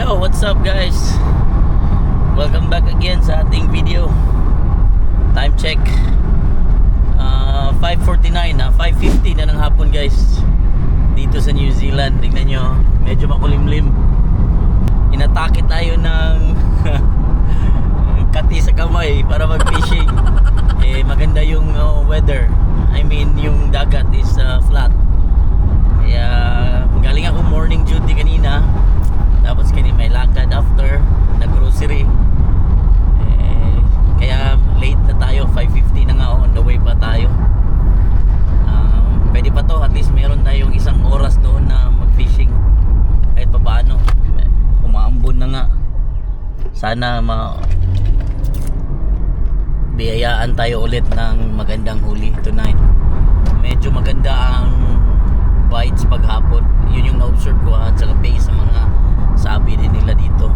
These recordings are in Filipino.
Yo, what's up guys? Welcome back again sa ating video. Time check. Uh, 5.49 na, 5.50 na ng hapon guys. Dito sa New Zealand. Tingnan nyo, medyo makulimlim. Inatake tayo ng kati sa kamay para mag-fishing. Eh, maganda yung uh, weather. I mean, yung dagat is uh, flat. Kaya galing ako morning duty kanina. Tapos kanina may lakad after nag-grocery. Eh, kaya late na tayo, 5.50 na nga on the way pa tayo. Um, pwede pa to, at least meron tayong isang oras doon na mag-fishing. Kahit pa paano. Umaambon na nga. Sana ma biyayaan tayo ulit ng magandang huli tonight. Medyo maganda ang bites paghapon. Yun yung na-observe ko at saka base sa mga sabi din nila dito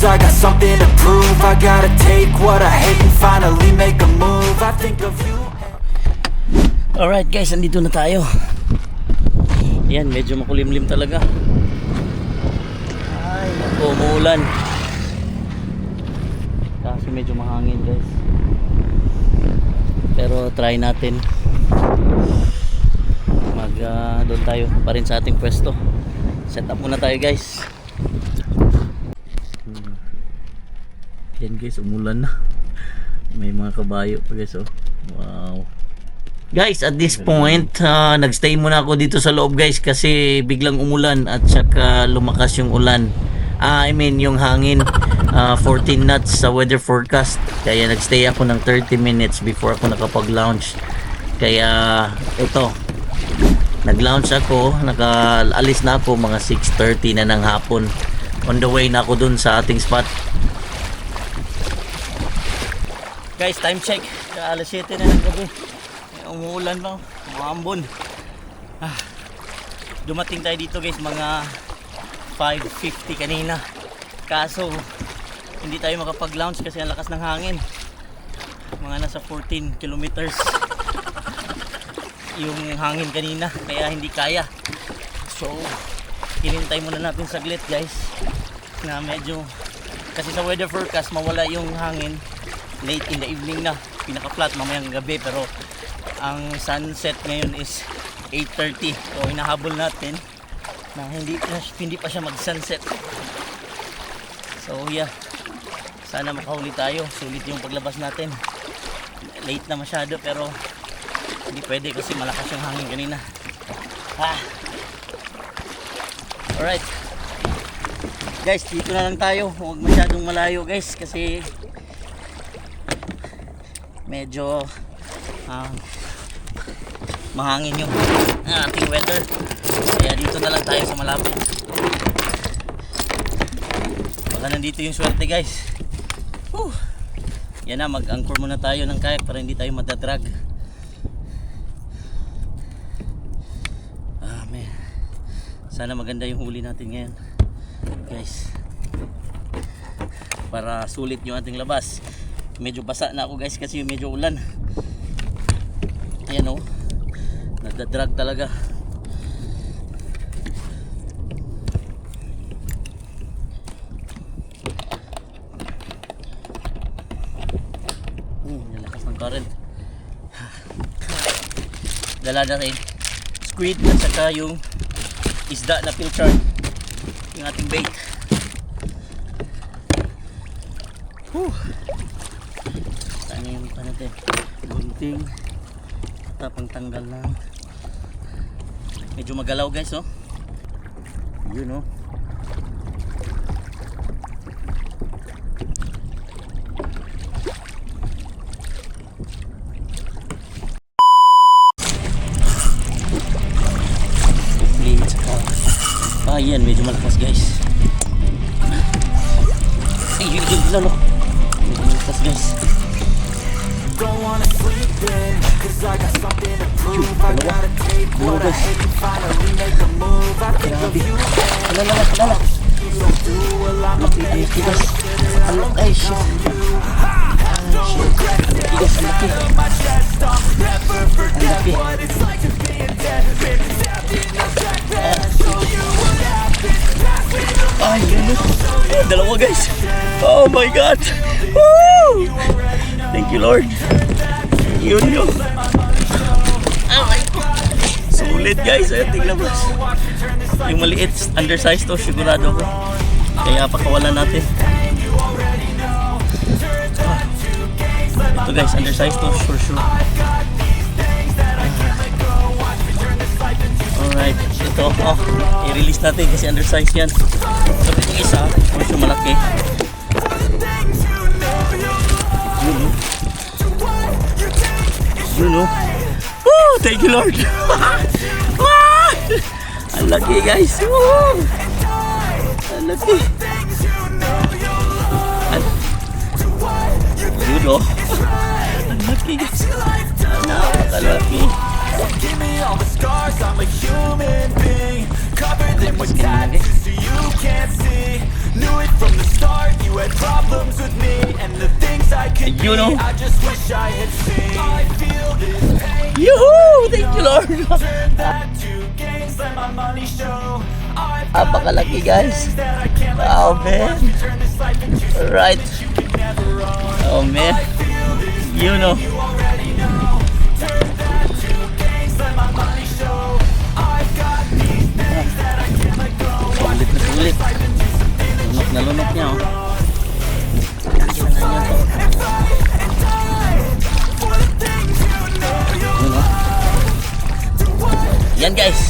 cause I got something to prove I gotta take what I hate and finally make a move I think of you Alright guys, andito na tayo. Yan, medyo makulimlim talaga. Ay, naku, umuulan. Kaso medyo mahangin guys. Pero try natin. Mag ah, doon tayo pa rin sa ating pwesto. Set up muna tayo guys. Hmm. Yan guys, umulan na. May mga kabayo pa guys oh. Wow. Guys, at this point, uh, nagstay muna ako dito sa loob guys kasi biglang umulan at saka lumakas yung ulan. Ah, I mean yung hangin ah, 14 knots sa weather forecast. Kaya nagstay ako ng 30 minutes before ako nakapag-lounge. Kaya ito, nag-lounge ako, nakaalis na ako mga 6.30 na ng hapon. On the way na ako dun sa ating spot. Guys, time check. Alas 7 na ng gabi. Umuulan pa. Umambon. Ah, dumating tayo dito guys mga 5.50 kanina. Kaso, hindi tayo makapag-lounge kasi ang lakas ng hangin. Mga nasa 14 kilometers yung hangin kanina. Kaya hindi kaya. So, hinintay muna natin saglit guys. Na medyo, kasi sa weather forecast mawala yung hangin late in the evening na. Pinaka-flat mamayang gabi pero ang sunset ngayon is 8.30 so hinahabol natin na hindi, hindi pa siya mag-sunset. So yeah. Sana makahuli tayo. Sulit yung paglabas natin. Late na masyado pero hindi pwede kasi malakas yung hangin kanina. Ah. alright. Guys dito na lang tayo. Huwag masyadong malayo guys kasi medyo um, mahangin yung ating weather. Kaya dito na lang tayo sa malapit. Baka nandito yung swerte guys. Whew. yan na mag anchor muna tayo ng kayak para hindi tayo madadrag ah man. Sana maganda yung huli natin ngayon guys. Para sulit yung ating labas medyo basa na ako guys kasi medyo ulan. Ayan o nagdadrag talaga. Hmm, yung lakas current. Dala na rin squid at saka yung isda na pilchard yung ating bait. Whew. Natin? Gunting. Tapang tanggal na. Medyo magalaw guys oh. Yun oh. Please, saka. Ah, yan. Medyo malakas guys. Ay, yun, yun, lalo. Ang laki guys. Ang laki, ay shit. Ay, shit. Guys, ang laki. Ang laki. Ay. Ah, Dalawa guys. Oh my God. Woo! Thank you Lord. Yun yun. Oh. Sulit guys. Ayun, tingnan mo. Yung maliit, undersized to, sigurado ko. Kaya pakawalan natin. Ito guys, undersized to, sure sure. Alright, ito, oh, i-release natin kasi undersized yan. So, itong isa, sure sure malaki. Yun, oh. Yun, oh. Woo! Thank you, Lord! Laki, guys! Woo! Ang! Give me all the scars, I'm a human being Covered them with tattoos so you can't see Knew it from the start, you had problems with me And the things I could You know. I just wish I had seen I feel this pain, Yoo-hoo! Thank you, Lord! Napakalaki, guys! can't let Wow, man! Watch me turn this life into something Right. you can never own Oh, man! You know. Sulit na sulit. Lunok na lunok niya, oh. Yan, guys.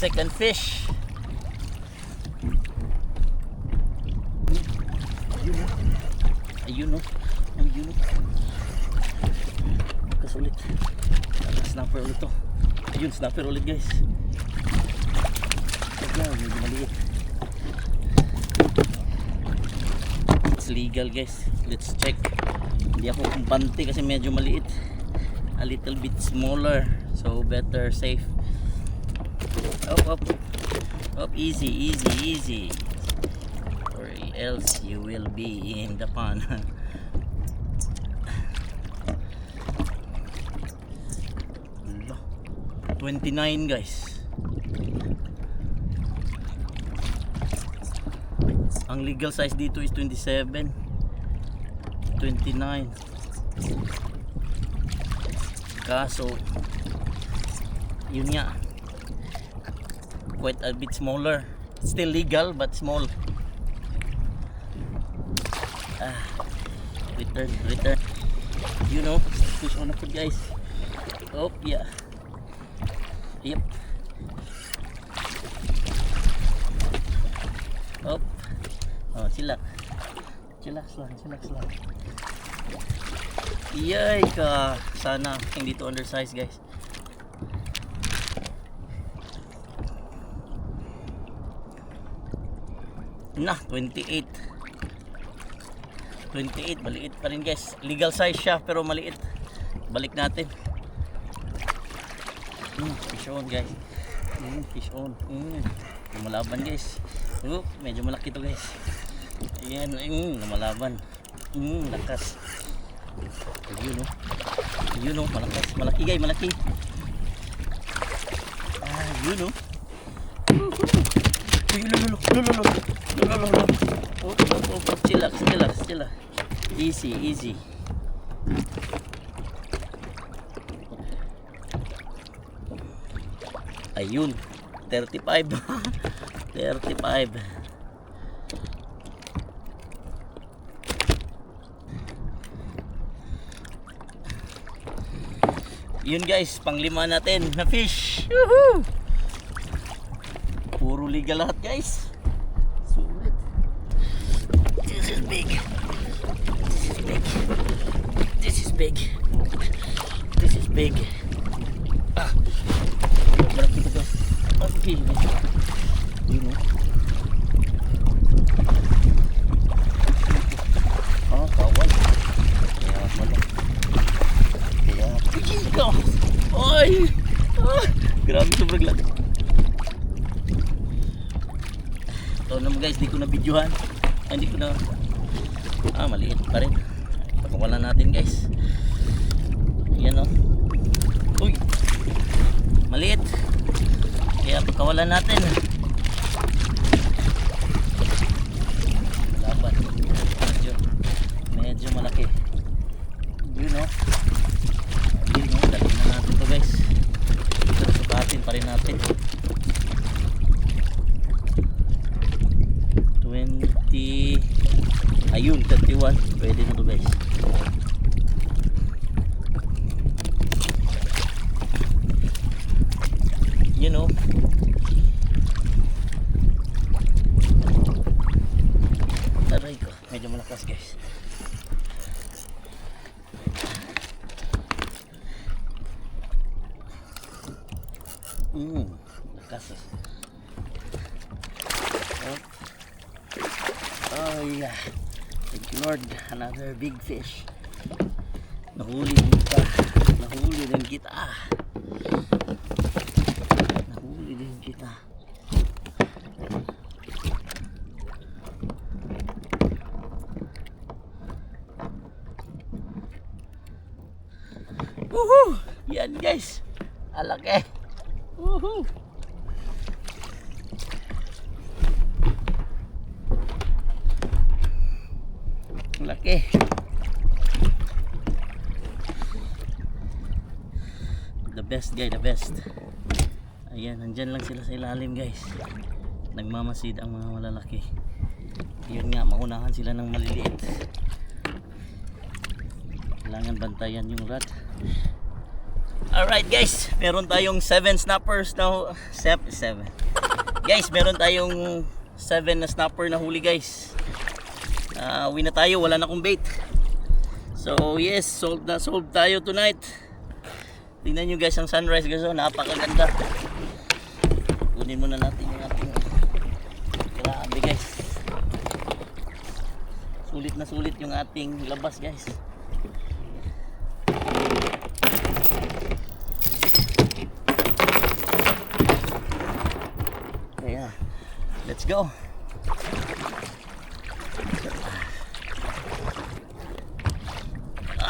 Second fish. Ayun oh. Ayun oh. Kasulit. Ada snapper ulit to. Ayun, snapper ulit guys. Ayun, maliit. It's legal guys. Let's check. Hindi ako kumpante kasi medyo maliit. A little bit smaller. So better safe. Up, up. Up, easy, easy, easy. Or else you will be in the pond. Ala, 29 guys. Ang legal size dito is 27. 29. Kaso yun nga quite a bit smaller. Still legal but small. Ah, return, return. You know, fish on foot guys. Oh, yeah. Yep. Op. Oh, silak. Chillax lang, chillax lang. Iyay ka. Sana hindi to undersize guys. Na, 28. 28, maliit pa rin guys. Legal size siya pero maliit. Balik natin. Mm, fish on guys. Mm, fish on. Mm, lumalaban guys. Oh, medyo malaki to guys. Ayan, mm, lumalaban. Mm, lakas. Ayun oh. Ayun oh, malakas. Malaki guys, malaki. Ah, yun oh. Uy, lolo, lolo, lolo, lolo. Oh, oh, oh, oh, chillax, chillax, chillax. Easy, easy. Ayun, 35. 35. Yun guys, panglima natin na fish. Woohoo! Puro liga lahat guys. Sulit. This is big. This is big. This is big. This is big. Ah. Malaki ito. Malaki guys. Yun o. Ah, kawal. Kaya pala. Kaya, pigil ka! Ay! Ah, grabe sobrang laki. Ito naman guys, di ko na videohan. Ah, hindi ko na... Ah, maliit pa rin. Pagkawalan natin guys. Yan o. Uy! Maliit. Kaya pagkawalan natin. Laban. Medyo, medyo malaki. Yun o. Yun o, dali na natin to guys. Pero sukatin pa rin natin. Ayun 31 pwede na to guys you know aray ko medyo malakas guys mm, malakas ah. oh. Oh yeah. Thank you Lord. Another big fish. Nahuli din kita. Nahuli din kita. Nahuli din kita. Woohoo! Yan guys. Alaki. Woohoo! Laki. The best guy, the best. Ayan, nandyan lang sila sa ilalim guys. Nagmamasid ang mga malalaki. Yun nga, maunahan sila ng maliliit. Kailangan bantayan yung rat. Alright guys, meron tayong 7 snappers na 7 7. Guys, meron tayong 7 na snapper na huli guys. Ah, uwi na tayo, wala na akong bait. So, yes, sold na sold tayo tonight. Tingnan nyo guys ang sunrise guys, oh, napakaganda. Kunin muna natin yung ating grabe guys. Sulit na sulit yung ating labas guys. Kaya, let's go.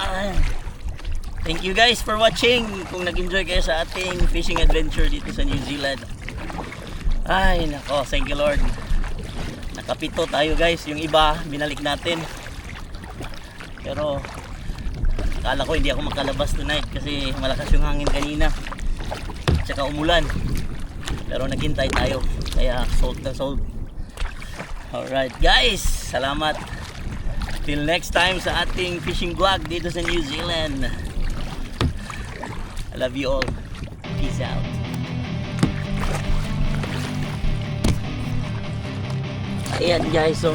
Ay. Thank you guys for watching. Kung nag-enjoy kayo sa ating fishing adventure dito sa New Zealand. Ay, nako, thank you Lord. Nakapito tayo guys. Yung iba, binalik natin. Pero, akala ko hindi ako makalabas tonight kasi malakas yung hangin kanina. Tsaka umulan. Pero naghintay tayo. Kaya sold na sold. Alright guys, salamat. Till next time sa ating fishing vlog dito sa New Zealand. I love you all. Peace out. Ayan guys, so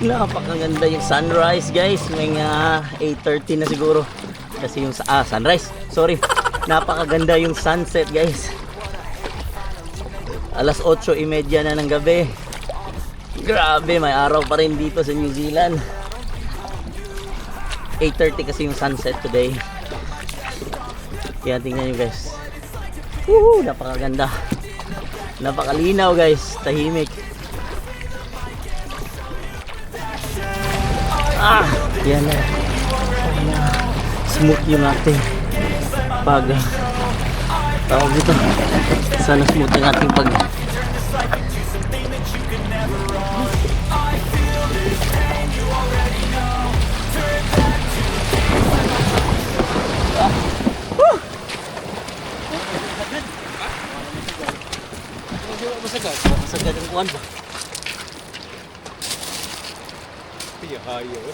napakaganda yung sunrise guys. May nga 8.30 na siguro. Kasi yung ah, sunrise. Sorry. Napakaganda yung sunset guys. Alas 8.30 na ng gabi. Grabe, may araw pa rin dito sa New Zealand. 8.30 kasi yung sunset today. Kaya tingnan nyo guys. Woohoo, napakaganda. Napakalinaw guys, tahimik. Ah, yan na. Smooth yung ating pag tawag dito. Sana smooth yung ating pag Kuwan ba? Ayaw.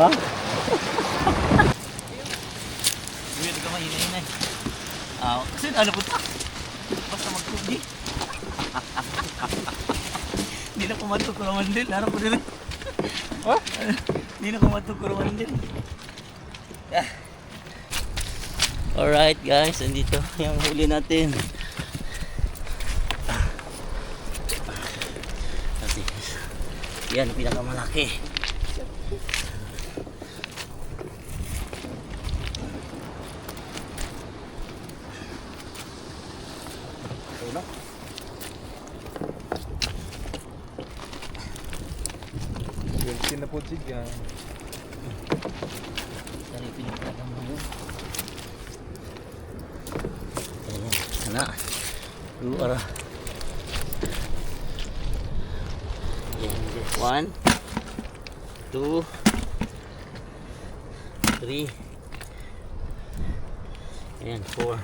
Ha? Weird ka mahinay-hinay. Ah, kasi ano po ta? Basta magtubi. Hindi na kumatok ko naman din. Harap ko din. Ha? Hindi na kumatok ko naman din. Alright guys, andito yung huli natin. Kasi, yan ang pinakamalaki. Tulog. Twenty na po siya. Dari pinagkakam mo. Ayan, sana. Luara. Ayan, one, two, three, ayan, four,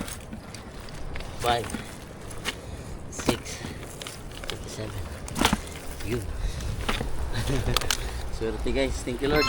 five, six, seven. Yun. Swerte guys. Thank you Lord.